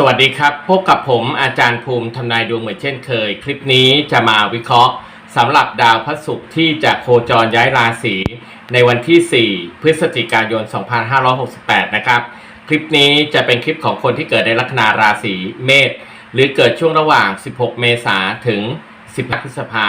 สวัสดีครับ พบกับผมอาจารย์ภูมิทำนายดวงเหมือนเช่นเคย คลิปนี้จะมาวิเคราะห์สำหรับดาวพระศุกร์ที่จะโคจรย้ายราศีในวันที่ 4 พฤศจิกายน 2568 นะครับ คลิปนี้จะเป็นคลิปของคนที่เกิดในลัคนาราศีเมษหรือเกิดช่วงระหว่าง 16 เมษาถึง 10พฤษภา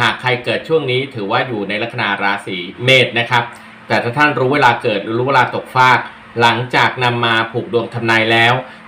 หากใครเกิดช่วงนี้ถือว่าอยู่ในลัคนาราศีเมษนะครับ แต่ถ้าท่านรู้เวลาเกิดหรือรู้เวลาตกฟากหลังจากนำมาผูกดวงทำนายแล้ว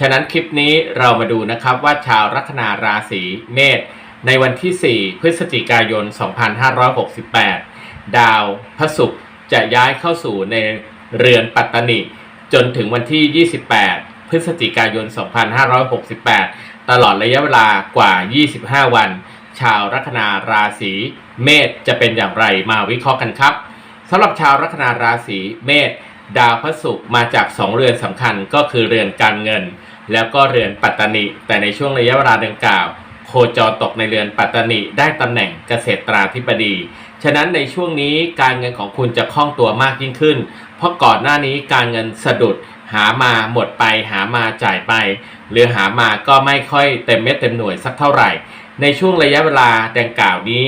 ฉะนั้นคลิปนี้เรามาดูนะครับว่าชาวลัคนาราศีเมษในวันที่ 4 พฤศจิกายน 2568 ดาวพระศุกร์จะย้ายเข้าสู่ในเรือนปัตตนิจนถึงวันที่ 28 พฤศจิกายน 2568 ตลอดระยะเวลากว่า 25 วัน ชาวลัคนาราศีเมษจะเป็นอย่างไรมาวิเคราะห์กันครับสำหรับชาวลัคนาราศีเมษดาวพระศุกร์มาจาก 2 เรือนสำคัญก็คือเรือนการเงิน แล้วก็เรือนปัตตานิแต่ในช่วงระยะเวลาดังกล่าว โคจรตกในเรือนปัตตานิได้ตำแหน่งเกษตราธิบดี ฉะนั้นในช่วงนี้การเงินของคุณจะคล่องตัวมากยิ่งขึ้น เพราะก่อนหน้านี้การเงินสะดุดหามาหมดไปหามาจ่ายไป หรือหามาก็ไม่ค่อยเต็มเม็ดเต็มหน่วยสักเท่าไหร่ ในช่วงระยะเวลาดังกล่าวนี้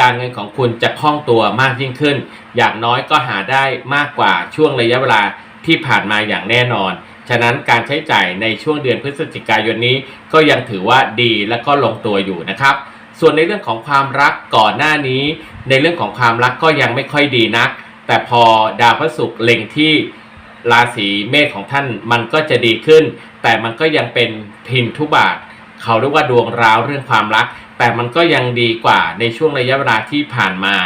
การเงินของคุณจะคล่องตัวมากยิ่งขึ้น อย่างน้อยก็หาได้มากกว่าช่วงระยะเวลาที่ผ่านมาอย่างแน่นอน ฉะนั้นการใช้จ่ายในช่วงเดือนพฤศจิกายนนี้ ก็ยังถือว่าดีและก็ลงตัวอยู่นะครับ ส่วนในเรื่องของความรักก่อนหน้านี้ ในเรื่องของความรักก็ยังไม่ค่อยดีนัก แต่พอดาวพระศุกร์เล็งที่ราศีเมษของท่านมันก็จะดีขึ้น แต่มันก็ยังเป็นพินทุบาทเขาเรียกว่าดวงร้าวเรื่องความรัก แต่มันก็ยังดีกว่าในช่วงระยะเวลาที่ผ่านมา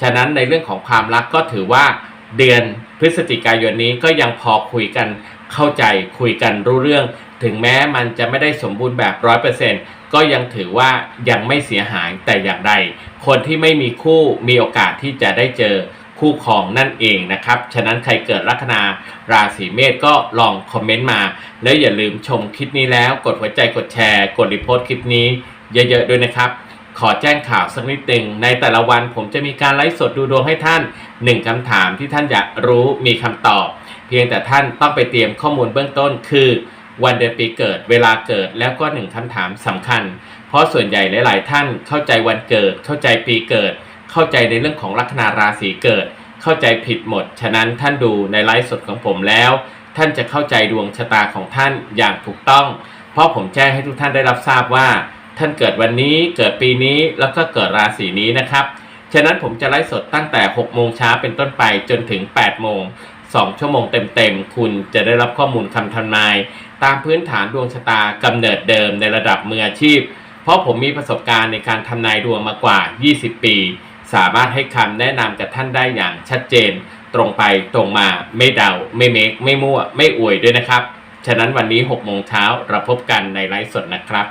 ฉะนั้นในเรื่องของความรักก็ถือว่าเดือนพฤศจิกายนนี้ก็ยังพอคุยกัน เข้าใจคุยกันรู้เรื่อง ถึงแม้มันจะไม่ได้สมบูรณ์แบบร้อยเปอร์เซ็นต์ก็ยังถือว่ายังไม่เสียหายแต่อย่างใด คนที่ไม่มีคู่มีโอกาสที่จะได้เจอคู่ครองนั่นเองนะครับ ฉะนั้นใครเกิดลัคนาราศีเมษก็ลองคอมเมนต์มา แล้วอย่าลืมชมคลิปนี้แล้ว กดหัวใจกดแชร์ กดรีโพสต์คลิปนี้เยอะๆด้วยนะครับ ขอแจ้งข่าวสักนิดหนึ่งในแต่ละวันผมจะมีการไลฟ์สดดูดวงให้ท่าน 1คำถามที่ท่านอยากรู้มีคำตอบ เพียงแต่ท่านต้องไปเตรียมข้อมูลเบื้องต้นคือวันเดือนปีเกิดเวลาเกิดแล้วก็หนึ่งคำถามสำคัญ เพราะส่วนใหญ่หลาย ๆ ท่านเข้าใจวันเกิด เข้าใจปีเกิด เข้าใจในเรื่องของลัคนาราศีเกิด เข้าใจผิดหมด ฉะนั้นท่านดูในไลฟ์สดของผมแล้ว ท่านจะเข้าใจดวงชะตาของท่านอย่างถูกต้อง เพราะผมแจ้งให้ทุกท่านได้รับทราบว่า ท่านเกิดวันนี้เกิดปีนี้แล้วก็เกิดราศีนี้นะครับฉะนั้นผมจะไลฟ์สดตั้งแต่6โมงเช้าเป็นต้นไปจนถึง8โมง 2 ชั่วโมงเต็มๆ คุณจะได้รับข้อมูลคำทำนาย ตามพื้นฐานดวงชะตากำเนิดเดิมในระดับมืออาชีพ เพราะผมมีประสบการณ์ในการทำนายดวงมากว่า 20 ปี สามารถให้คำแนะนำกับท่านได้อย่างชัดเจน ตรงไปตรงมาไม่เดา ไม่เมคไม่มั่ว ไม่อวยด้วยนะครับ ฉะนั้นวันนี้6โมงเช้าเราพบกันในไลฟ์สดนะครับ